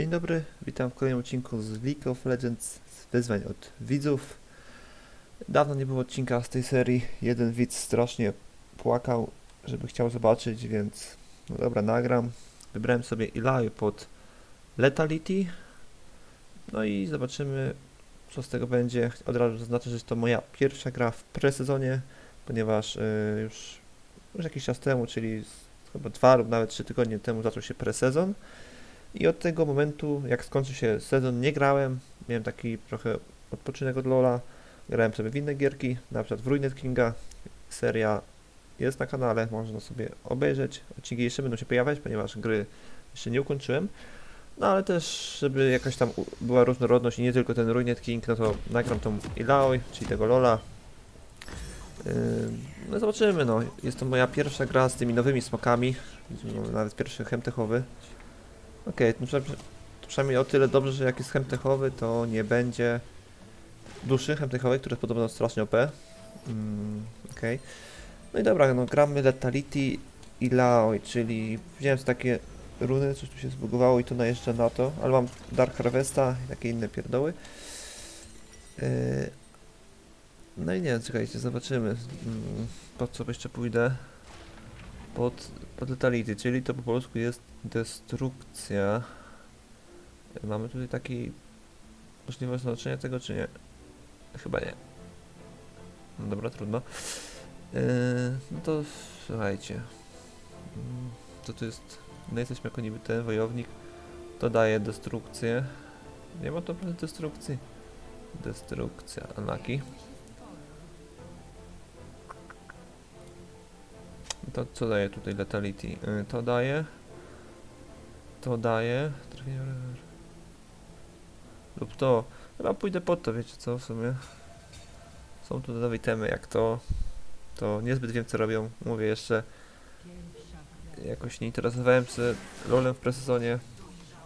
Dzień dobry, witam w kolejnym odcinku z League of Legends z wyzwań od widzów. Dawno nie było odcinka z tej serii. Jeden widz strasznie płakał, żeby chciał zobaczyć, więc no dobra, nagram. Wybrałem sobie Ilai pod Letality. No i zobaczymy, co z tego będzie. Od razu zaznaczę, że to moja pierwsza gra w presezonie, ponieważ y, już, już jakiś czas temu, czyli chyba dwa lub nawet trzy tygodnie temu zaczął się presezon. I od tego momentu, jak skończył się sezon, nie grałem. Miałem taki trochę odpoczynek od Lola. Grałem sobie w inne gierki, na przykład w Ruined Kinga. Seria jest na kanale, można sobie obejrzeć. Odcinki jeszcze będą się pojawiać, ponieważ gry jeszcze nie ukończyłem. No ale też, żeby jakaś tam była różnorodność i nie tylko ten Ruined King, no to nagram tą Ilaoi, czyli tego Lola. Yy, No zobaczymy, no. Jest to moja pierwsza gra z tymi nowymi smokami. Nawet pierwszy chemtechowy. Okej, przynajmniej, to przynajmniej o tyle dobrze, że jak jest chemtechowy, to nie będzie duszy chemtechowej, które jest podobno strasznie OP. Mm, Okej. No i dobra, no gramy Letality i Laoi, czyli wziąłem takie runy, coś tu się zbugowało i to najeżdża na to, ale mam Dark Harvesta i takie inne pierdoły. Yy, no i nie czekajcie, zobaczymy, mm, pod co jeszcze pójdę. Pod, pod czyli to po polsku jest destrukcja. Mamy tutaj taki możliwość znaczenia tego, czy nie? Chyba nie. No dobra, trudno. Yy, no to słuchajcie. Mm, To tu jest. No jesteśmy jako niby ten wojownik. To daje destrukcję. Nie ma to destrukcji. Destrukcja. Anaki. To co daje tutaj letality? Yy, To daje. To daje. Lub to. Chyba pójdę pod to, wiecie co w sumie. Są tu nowe temy jak to. To niezbyt wiem co robią. Mówię jeszcze. Jakoś nie interesowałem się rolem w presezonie.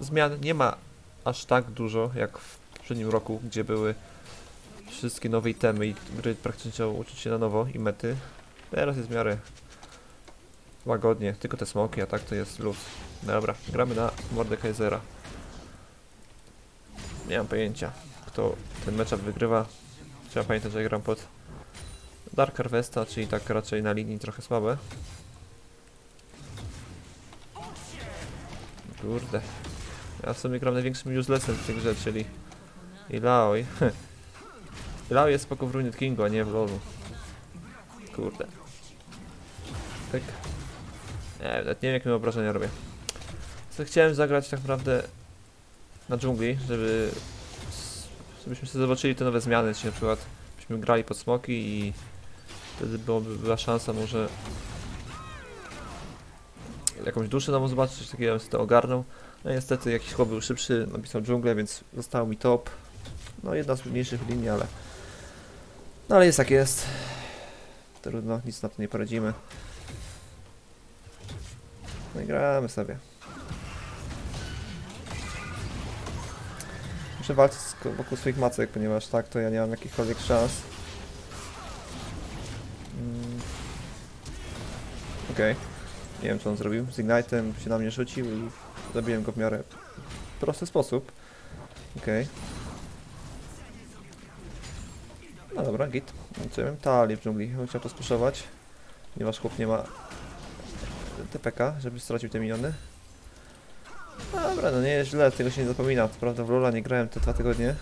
Zmian nie ma aż tak dużo jak w poprzednim roku, gdzie były wszystkie nowe itemy i gry praktycznie trzeba uczyć się na nowo i mety. Teraz jest w miarę łagodnie, tylko te smoki, a tak to jest luz. Dobra, gramy na Mordekaisera. Nie mam pojęcia, kto ten matchup wygrywa. Trzeba pamiętać, że gram pod Dark Harvesta, czyli tak raczej na linii trochę słabe. Kurde. Ja w sumie gram największym uselessem w tej grze, czyli Ilaoi. Ilaoi jest spoko w Ruined Kingu, a nie w LoLu. Kurde. Tak. Nie nawet nie wiem jakie obrażenia robię. Chciałem zagrać tak naprawdę na dżungli, żeby żebyśmy sobie zobaczyli te nowe zmiany, czyli na przykład byśmy grali pod smoki i wtedy byłoby, była szansa może jakąś duszę nową zobaczyć, coś takiego ja bym to ogarnął. No niestety jakiś chłop był szybszy, napisał dżunglę, więc został mi top. No jedna z mniejszych linii, ale no ale jest jak jest. Trudno, nic na to nie poradzimy. No i gramy sobie. Muszę walczyć wokół swoich macek, ponieważ tak to ja nie mam jakichkolwiek szans. Mm. Okej. Nie wiem co on zrobił. Z Ignite'em się na mnie rzucił i zabiłem go w miarę prosty sposób. Okej. No dobra, git. Wiem? Tali w dżungli. Chciał to spuszować. Ponieważ chłop nie ma TPK, żeby stracił te miniony. Dobra, no nie jest źle, tego się nie zapomina. Co prawda w Lola nie grałem te dwa tygodnie.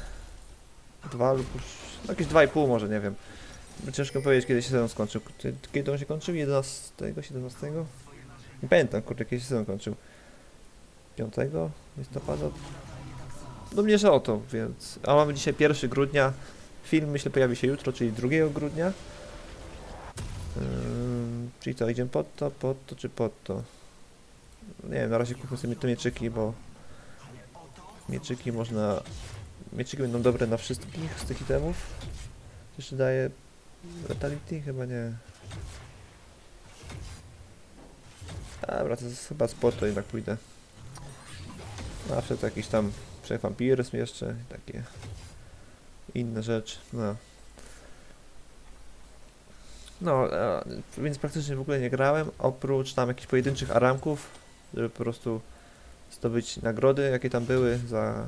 Dwa lub już... No jakieś dwa i pół może, nie wiem. Ciężko powiedzieć, kiedy się sezon skończył. Kiedy on się kończył? 11, 17? Nie pamiętam, kurde, kiedy się sezon kończył. 5 listopada? No mniejsza o to, więc... A mamy dzisiaj 1 grudnia. Film myślę pojawi się jutro, czyli 2 grudnia. Ym, czyli co, idziemy pod to, pod to czy pod to? Nie wiem, na razie kupmy sobie te mieczyki, bo mieczyki można... Mieczyki będą dobre na wszystkich z tych itemów. Jeszcze daje Letality? Chyba nie. Dobra, to jest chyba sport, to jednak pójdę. Zawsze to jakiś tam przewampiryzm jeszcze, takie inne rzeczy, no. No, e, więc praktycznie w ogóle nie grałem, oprócz tam jakichś pojedynczych aramków, żeby po prostu zdobyć nagrody, jakie tam były za,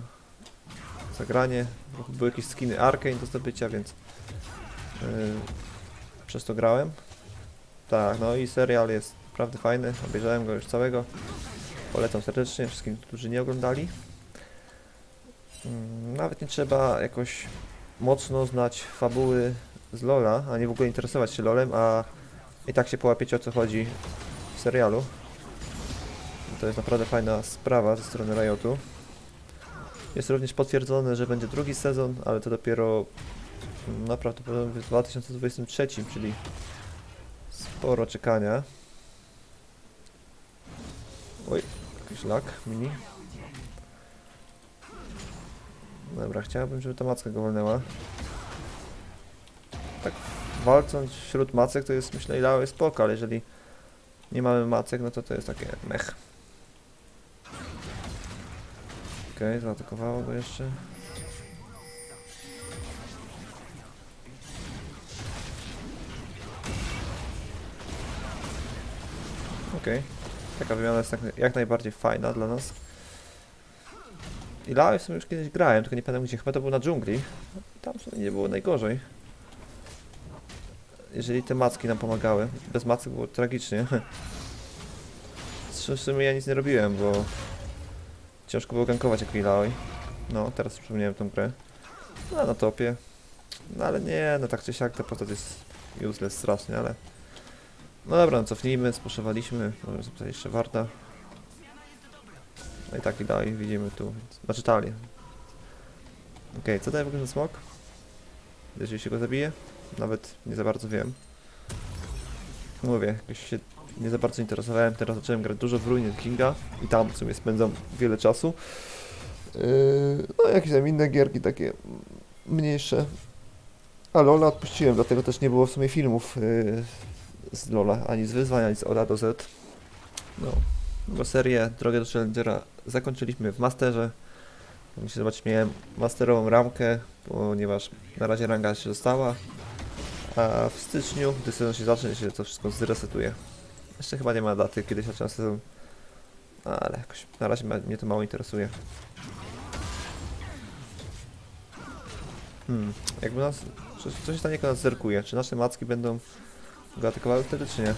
za granie. Były jakieś skiny Arkane do zdobycia, więc yy, przez to grałem. Tak, no i serial jest naprawdę fajny. Obejrzałem go już całego. Polecam serdecznie wszystkim, którzy nie oglądali. Mm, Nawet nie trzeba jakoś mocno znać fabuły z Lola, a nie w ogóle interesować się Lolem, a i tak się połapiecie o co chodzi w serialu. To jest naprawdę fajna sprawa ze strony Riotu. Jest również potwierdzone, że będzie drugi sezon, ale to dopiero mm, no, prawdopodobnie w 2023, czyli sporo czekania. Oj, jakiś lag mini. Dobra, chciałbym, żeby ta macka go wolnęła. Tak walcząc wśród macek to jest myślę idealnie spoko, ale jeżeli nie mamy macek, no to to jest takie mech. Okej, zaatakowało go jeszcze. Okej. Taka wymiana jest jak, jak najbardziej fajna dla nas. I Lawe w sumie już kiedyś grałem, tylko nie pamiętam gdzie, chyba to było na dżungli. Tam nie było najgorzej. Jeżeli te macki nam pomagały. Bez macek było tragicznie. W sumie ja nic nie robiłem, bo ciężko było gankować jak Ilaoi. No, teraz przypomniałem tą grę. No, na topie. No ale nie, no tak czy siak ta postać jest useless strasznie, ale... No dobra, no cofnijmy, spuszowaliśmy, możemy zapisać jeszcze Warda. No i tak i widzimy tu, więc... znaczy talię. Okej, co daje w ogóle ten smok? Jeżeli się go zabije? Nawet nie za bardzo wiem. Mówię, jakoś się nie za bardzo interesowałem, teraz zacząłem grać dużo w Ruiny Kinga i tam w sumie spędzam wiele czasu. Yy, no jakieś tam inne gierki takie mniejsze. A Lola odpuściłem, dlatego też nie było w sumie filmów yy, z Lola, ani z wyzwań, ani z Ola do Z. No, bo serię Drogę do Challengera zakończyliśmy w Masterze. Musicie zobaczyć, miałem masterową ramkę, ponieważ na razie ranga się dostała. A w styczniu, gdy sezon się zacznie, się to wszystko zresetuje. Jeszcze chyba nie ma daty, kiedy się zaczyna sezon. Ale jakoś na razie mnie to mało interesuje. Hmm, jakby nas... Coś się stanie, jak nas zerkuje. Czy nasze macki będą go atakowały wtedy, czy nie?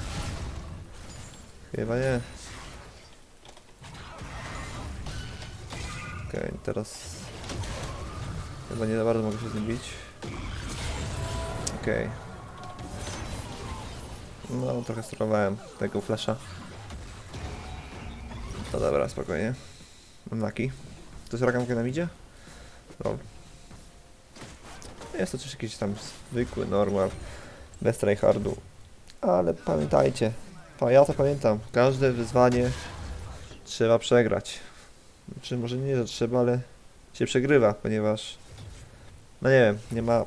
Chyba nie. Okej, teraz... Chyba nie za bardzo mogę się z nim bić. Okej. No, trochę sterowałem tego flasha. No dobra, spokojnie. Mam laki. To jest raganka na midzie? Lol. Jest to coś jakiś tam zwykły, normal, bez tryhardu. Ale pamiętajcie, pa, ja to pamiętam, każde wyzwanie trzeba przegrać. Czy może nie, że trzeba, ale się przegrywa, ponieważ no nie wiem, nie ma,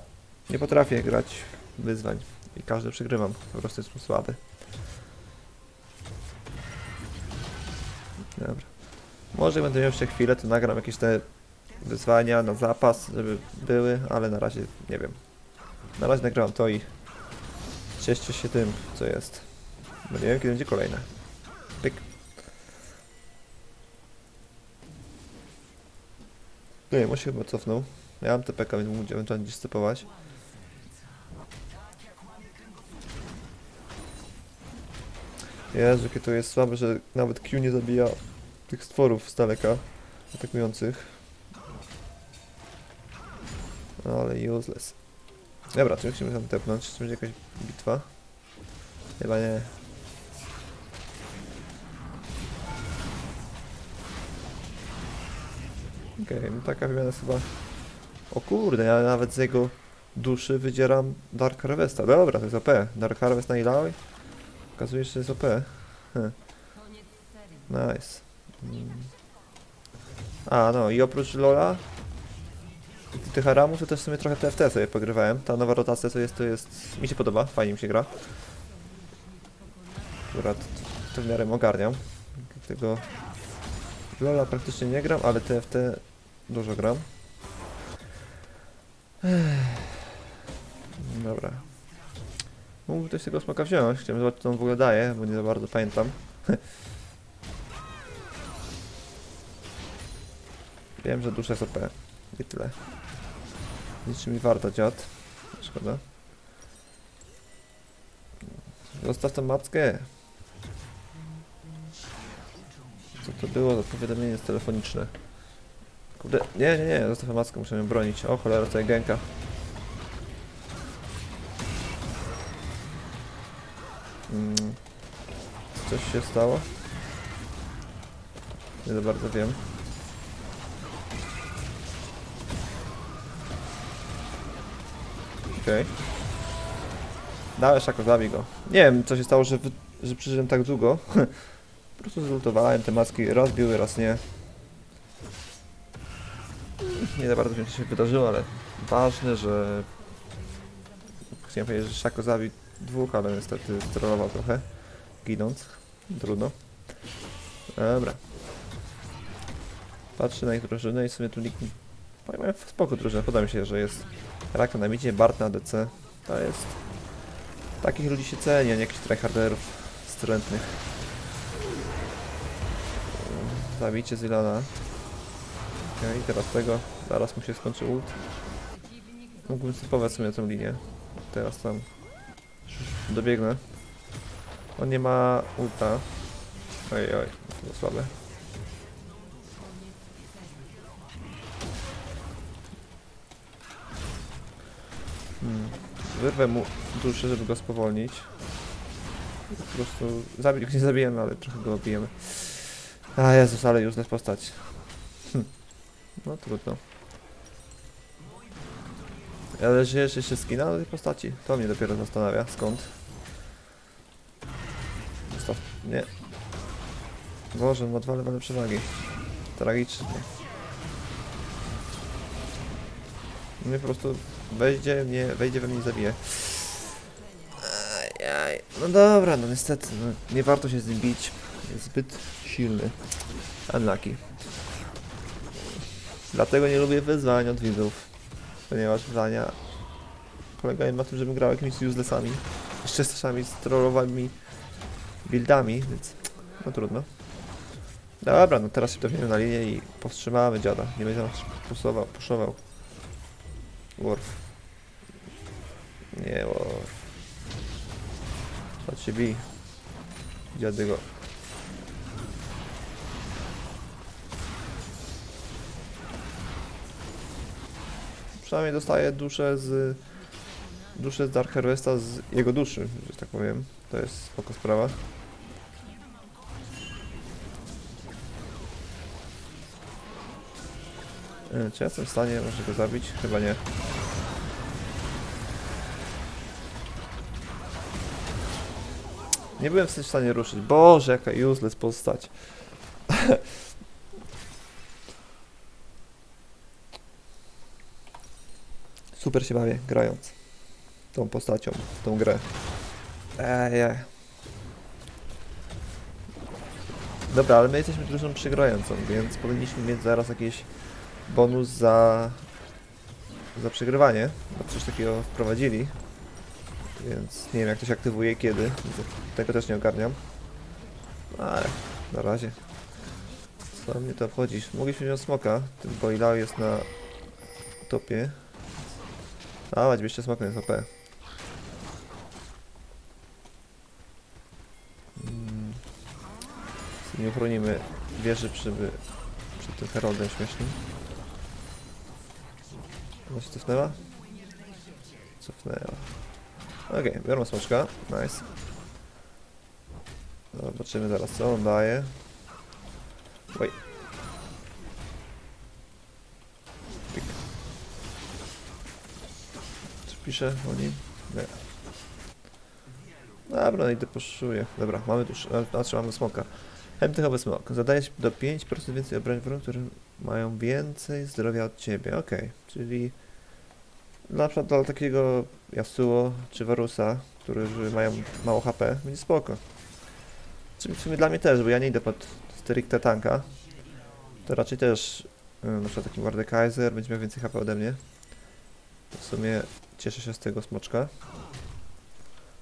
nie potrafię grać wyzwań i każdy przegrywam, po prostu jestem słaby. Dobra. Może będę miał jeszcze chwilę, to nagram jakieś te wyzwania na zapas, żeby były, ale na razie nie wiem. Na razie nagrałem to i cieszcie się tym, co jest. Bo nie wiem, kiedy będzie kolejne. Pyk. Nie on się chyba cofnął. Mam TPK, więc mógł ewentualnie gdzieś. Jezu, jakie to jest słabe, że nawet Q nie zabija tych stworów z daleka atakujących. Ale useless. Dobra, czy musimy tam tepnąć? Czy będzie jakaś bitwa? Chyba nie. Okej, no taka wymiana jest chyba... O kurde, ja nawet z jego duszy wydzieram Dark Harvesta. Dobra, to jest OP. Dark Harvest na Ilaoi? Okazuje się, że jest OP. Hm. Nice. Mm. A, no i oprócz Lola i tych Haramów to też w sumie trochę TFT sobie pogrywałem. Ta nowa rotacja co jest, to jest... mi się podoba, fajnie mi się gra. Akurat to w miarę ogarniam. Tego Lola praktycznie nie gram, ale TFT dużo gram. Dobra. Mógłby ktoś tego smoka wziąć, chciałem zobaczyć co on w ogóle daje, bo nie za bardzo pamiętam. Wiem, że dusza jest OP. Tyle. Liczy mi warto dziad. Szkoda. Zostaw tę mackę. Co to było za powiadomienie telefoniczne? Kurde, nie, nie, nie, zostaw tę mackę, muszę ją bronić. O cholera, tutaj gęka. Mm. Coś się stało? Nie za bardzo wiem. Okej. Dałeś jako zabij go. Nie wiem co się stało, że, że przeżyłem tak długo. po prostu zlutowałem te maski, raz biły, raz nie. Nie za bardzo wiem co się wydarzyło, ale ważne, że... Chciałem powiedzieć, że Szako zabił dwóch, ale niestety strollował trochę. Ginąc. Trudno. Dobra. Patrzę na ich drużynę i w sumie tu nikt... Mają spoko drużynę, podoba mi się, że jest Raka na midzie, Bart na DC. To jest... Takich ludzi się ceni, a nie jakichś tryharderów wstrętnych. Zabijcie Zilana. Okej, teraz tego. Zaraz mu się skończy ult. Mógłbym stypować w sumie tę linię. Teraz tam dobiegnę. On nie ma ulta. Oj, oj, to było słabe. Hmm. Wyrwę mu duszę, żeby go spowolnić. Po prostu zabić go nie zabijemy, ale trochę go obijemy. A Jezus, ale useless postać. Hm. No trudno. Ale żyjesz jeszcze skina na tej postaci? To mnie dopiero zastanawia. Skąd? Nie. Boże, ma dwa levele przewagi. Tragicznie. Mnie po prostu wejdzie mnie, wejdzie we mnie i zabije. Ajaj. No dobra, no niestety, no, nie warto się z nim bić. Jest zbyt silny. Unlucky. Dlatego nie lubię wyzwań od widzów. Ponieważ wyzwania polegają na tym, żebym grał jakimiś uselessami. Z trollowanymi buildami, więc no trudno. Dobra, no teraz się pewnie na linię i powstrzymamy dziada. Nie będzie nas puszował. puszował. Worf. Nie, Worf. Chodź się bij. Dziady go. Przynajmniej dostaje duszę z... Duszę z Dark Harvesta z jego duszy, że tak powiem. To jest spoko sprawa. Czy ja jestem w stanie może go zabić? Chyba nie. Nie byłem w stanie ruszyć. Boże, jaka useless postać. Super się bawię grając tą postacią, tą grę. Ejej. Dobra, ale my jesteśmy drużyną przegrającą, więc powinniśmy mieć zaraz jakiś bonus za, za przegrywanie, bo coś takiego wprowadzili. Więc nie wiem jak to się aktywuje kiedy. Tego też nie ogarniam. Ale na razie. Co mnie to obchodzi? Mogliśmy wziąć smoka. Ten Boilao jest na topie. Dawać, bierzcie smoka jest OP. Mm. Nie uchronimy wieży przy, przed tym heroldem śmiesznym. Ona się cofnęła? Cofnęła. Okej, biorą smoczka. Nice. Zobaczymy zaraz co on daje. Oj. Pik. Czy pisze o nim? Nie. Dobra, no idę poszuję. Dobra, mamy tu, znaczy mamy smoka. Hemtychowy smok. Zadaje do 5% więcej obrań wrogów, które mają więcej zdrowia od ciebie. Okej, czyli na przykład dla takiego Yasuo czy Varusa, którzy mają mało HP, będzie spoko. Czyli w sumie dla mnie też, bo ja nie idę pod stricte tanka. To raczej też y, na przykład taki Mordekaiser będzie miał więcej HP ode mnie. W sumie cieszę się z tego smoczka.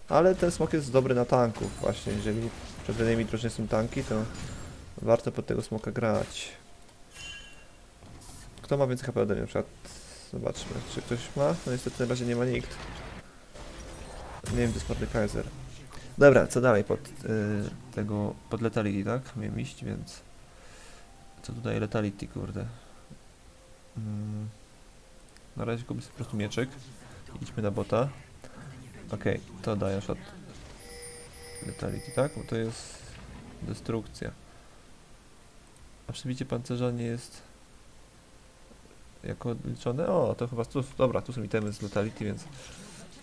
Ale ten smok jest dobry na tanków właśnie, jeżeli przed innymi drużyny są tanki, to warto pod tego smoka grać. Kto ma więcej HP ode mnie na przykład? Zobaczmy, czy ktoś ma? No niestety na razie nie ma nikt. Nie wiem, to jest Mordekaiser. Dobra, co dalej pod y, tego, pod Letality, tak? Miałem iść, więc... Co tutaj Letality, kurde? Mm. Na razie kupię sobie po prostu mieczyk. Idźmy na bota. Okej, to daje shot. Letality, tak? Bo to jest destrukcja. A przebicie pancerza nie jest jako liczone? O, to chyba tu, dobra, tu są itemy z Letality, więc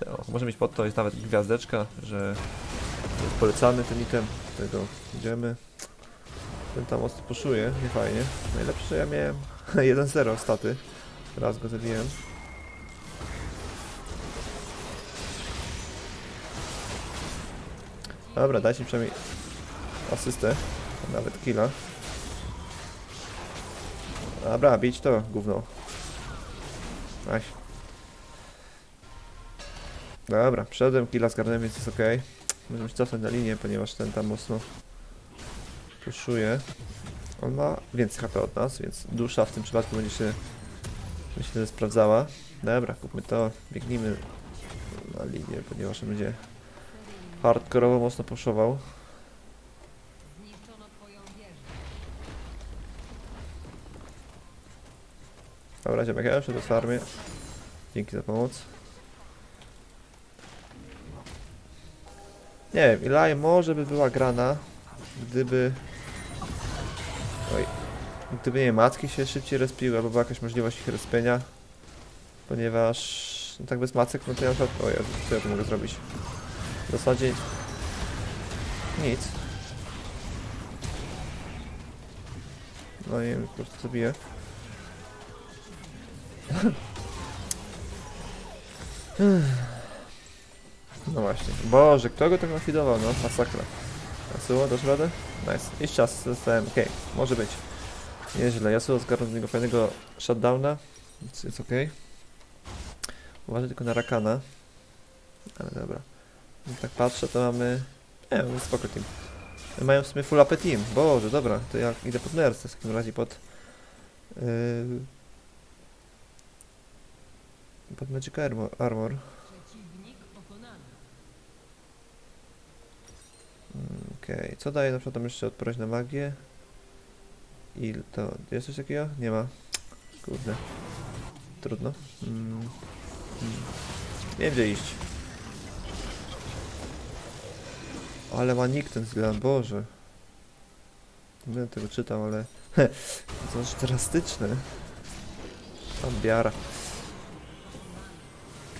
o, może mieć pod to, jest nawet gwiazdeczka, że jest polecany ten item, tego idziemy. Ten tam mocno puszuje, nie fajnie. Najlepsze, że ja miałem 1-0 staty. Raz go zabiłem. Dobra, dajcie mi przynajmniej asystę, nawet killa. Dobra, bić to gówno. Aś. Dobra, przeszedłem killa zgarnąłem, więc jest ok. Możemy się cofnąć na linię, ponieważ ten tam mocno puszuje. On ma więcej HP od nas, więc dusza w tym przypadku będzie się myślę, że sprawdzała. Dobra, kupmy to, biegnijmy na linię, ponieważ on będzie hardkorowo mocno puszował. Dobra, ziomek, ja już do farmy. Dzięki za pomoc. Nie wiem, Ilai może by była grana, gdyby... Oj. Gdyby nie matki się szybciej respiły, albo była jakaś możliwość ich respienia. Ponieważ... No tak bez macek, no to ja przykład... Co ja tu mogę zrobić? W zasadzie... Nic. No i po prostu zabiję. No właśnie. Boże, kto go tak nafidował, no? Masakra. Yasuo, dasz radę? Nice. Jest czas, zostałem. Okej, może być. Nieźle. Yasuo zgarnął z niego fajnego shutdowna, więc jest okej. Uważaj tylko na Rakana. Ale dobra. Jak tak patrzę, to mamy... Nie, mamy spoko team. Mają w sumie full AP team. Boże, dobra. To ja idę pod Nersa w takim razie pod... Yy... Pod Magic Armor. Mm, Okej, co daje na przykład tam jeszcze odporność na magię? I to... Jest coś takiego? Nie ma. Kurde. Trudno. Mm. Mm. Nie wiem gdzie iść. Ale ma nick ten Zilan, Boże. Nie będę tego czytał, ale... to aż drastyczne. Tam biara.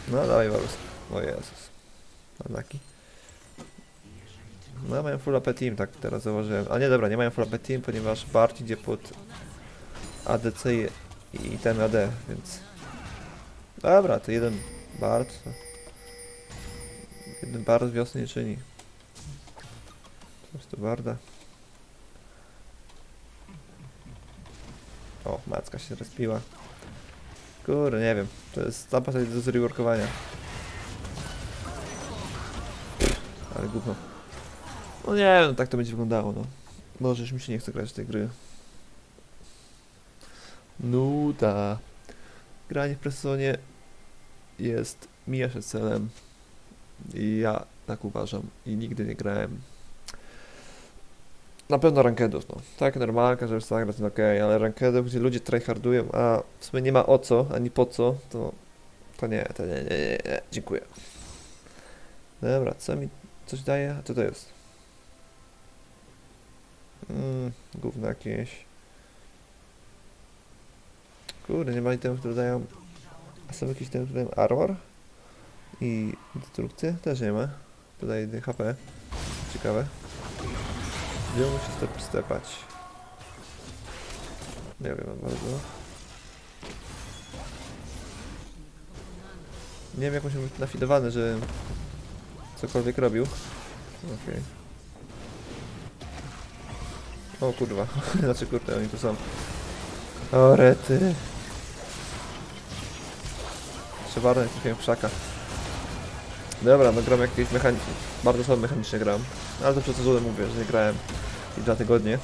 No dawaj Varus. O Jezus. Unlucky. No mają full AP team, tak teraz zauważyłem. A nie, dobra, nie mają full AP team, ponieważ Bart idzie pod ADC i, ten AD, więc... Dobra, to jeden Bart. to- Jeden Bart wiosny nie czyni. Po prostu Barda. O, macka się rozpiła. Kurde, nie wiem. To jest zapas do zreworkowania. Ale gówno. No nie, no tak to będzie wyglądało, no. Może już mi się nie chce grać w tej gry. Nuda. Granie w Pressonie jest, mija się celem. I ja tak uważam. I nigdy nie grałem. Na pewno rankedów, no. Tak, normalka, żeby zagrać, no okej, ale rankedów, gdzie ludzie tryhardują, a w sumie nie ma o co, ani po co, to... To nie, to nie, nie, nie, nie. dziękuję. Dobra, co mi coś daje? A co to jest? Mmm, gówno jakieś. Kurde, nie ma itemów, które dają... A są jakieś itemy, które dają armor? I destrukcję? Też nie ma. 1 HP. Ciekawe. Gdzie musi step stepać? Nie wiem bardzo. Nie wiem jak musi być nafidowany, że cokolwiek robił. Okej. O kurwa, znaczy kurde, oni tu są. O rety. Trzeba trafiłem w krzaka. Dobra, no gram jakieś mechaniczne. Bardzo słabo mechanicznie gram. Ale to przez to mówię, że nie grałem i dwa tygodnie.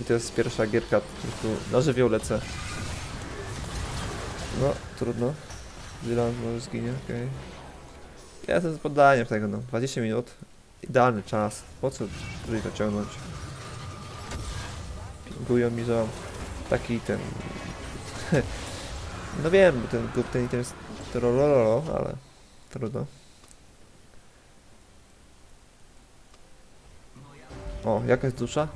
I to jest pierwsza gierka, prostu na żywioł lecę. No, trudno. Dylan może zginie, okej. Ja jestem z poddaniem tego, no. 20 minut. Idealny czas. Po co tutaj to ciągnąć? Pingują mi, że taki ten... no wiem, ten, ten item jest trolololo, ale trudno. O, jaka jest dusza?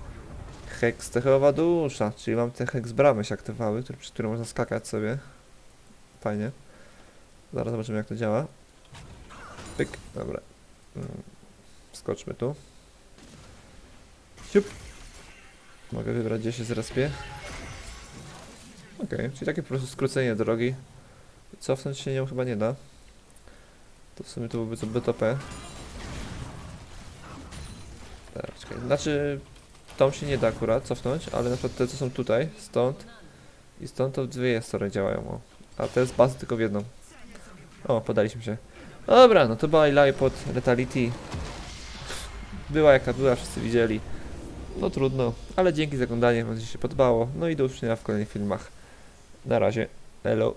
Hekstechowa dusza, czyli mam te hex bramy się aktywały, które, przez które można skakać sobie. Fajnie. Zaraz zobaczymy jak to działa. Pyk, dobra. Mm, Skoczmy tu. Siup. Mogę wybrać gdzie się zrespię. Okej, czyli takie po prostu skrócenie drogi. Cofnąć się nią chyba nie da. To w sumie to byłby to BTP. Tak, czekaj. Znaczy, tą się nie da akurat cofnąć, ale na przykład te co są tutaj, stąd i stąd to dwie strony działają. O. A te z bazy tylko w jedną. O, podaliśmy się. Dobra, no to była Eli pod Letality. Była jaka była, wszyscy widzieli. No trudno, ale dzięki za oglądanie, mam nadzieję, że się podobało. No i do usłyszenia w kolejnych filmach. Na razie, hello.